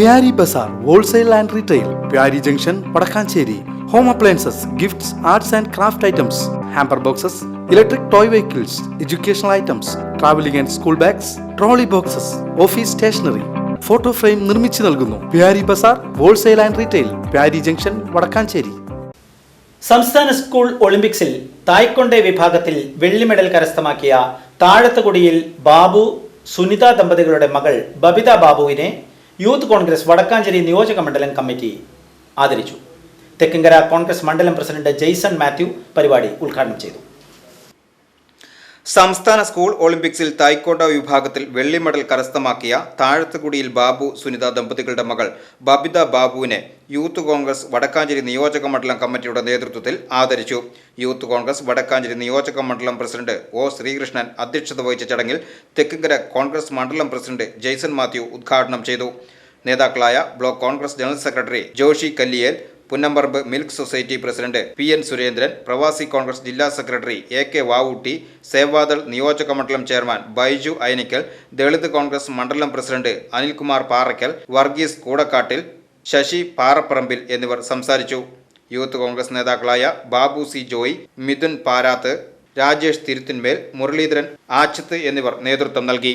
Pyari Bazar wholesale and retail Pyari junction Vadakkanchery. Home appliances gifts arts and craft items hamper boxes electric toy vehicles educational items travelling and school bags trolley boxes office stationery photo frame നിർമ്മിച്ചു നൽകുന്നു. Pyari Bazar wholesale and retail Pyari junction Vadakkanchery. സംസ്ഥാന school ഒളിമ്പിക്സിൽ തായ്ക്കൊണ്ടേ വിഭാഗത്തിൽ വെള്ളി medal കരസ്ഥമാക്കിയ താഴത്തുകുടിയിൽ ബാബു സുനിത ദമ്പതികളുടെ മകൾ ബബിത ബാബുവിനെ യൂത്ത് കോൺഗ്രസ് വടക്കാഞ്ചേരി നിയോജക മണ്ഡലം കമ്മിറ്റി ആദരിച്ചു. തെക്കിങ്കര കോൺഗ്രസ് മണ്ഡലം പ്രസിഡന്റ് ജെയ്സൺ മാത്യു പരിപാടി ഉദ്ഘാടനം ചെയ്തു. സംസ്ഥാന സ്കൂൾ ഒളിമ്പിക്സിൽ തായ്ക്കോട്ട വിഭാഗത്തിൽ വെള്ളി മെഡൽ കരസ്ഥമാക്കിയ താഴത്തുകുടിയിൽ ബാബു സുനിത ദമ്പതികളുടെ മകൾ ബബിത ബാബുവിനെ യൂത്ത് കോൺഗ്രസ് വടക്കാഞ്ചേരി നിയോജക മണ്ഡലം കമ്മിറ്റിയുടെ നേതൃത്വത്തിൽ ആദരിച്ചു. യൂത്ത് കോൺഗ്രസ് വടക്കാഞ്ചേരി നിയോജക മണ്ഡലം പ്രസിഡന്റ് ഒ ശ്രീകൃഷ്ണൻ അധ്യക്ഷത വഹിച്ച ചടങ്ങിൽ തെക്കിങ്കര കോൺഗ്രസ് മണ്ഡലം പ്രസിഡന്റ് ജെയ്സൺ മാത്യു ഉദ്ഘാടനം ചെയ്തു. നേതാക്കളായ block Congress general secretary Joshy Kalliyel Punnamparambu milk society president P N Surendran പ്രവാസി കോൺഗ്രസ് ജില്ലാ secretary A K Vavootty Sevadal നിയോജക മണ്ഡലം ചെയർമാൻ ബൈജു അയനിക്കൽ ദളിത് കോൺഗ്രസ് മണ്ഡലം പ്രസിഡന്റ് അനിൽകുമാർ പാറയ്ക്കൽ വർഗീസ് കൂടക്കാട്ടിൽ ശശി പാറപ്പറമ്പിൽ എന്നിവർ സംസാരിച്ചു. യൂത്ത് കോൺഗ്രസ് നേതാക്കളായ ബാബു സി ജോയ് മിഥുൻ പാരാത്ത് രാജേഷ് തിരുത്തിന്മേൽ മുരളീധരൻ ആച്ചത്ത് എന്നിവർ നേതൃത്വം നൽകി.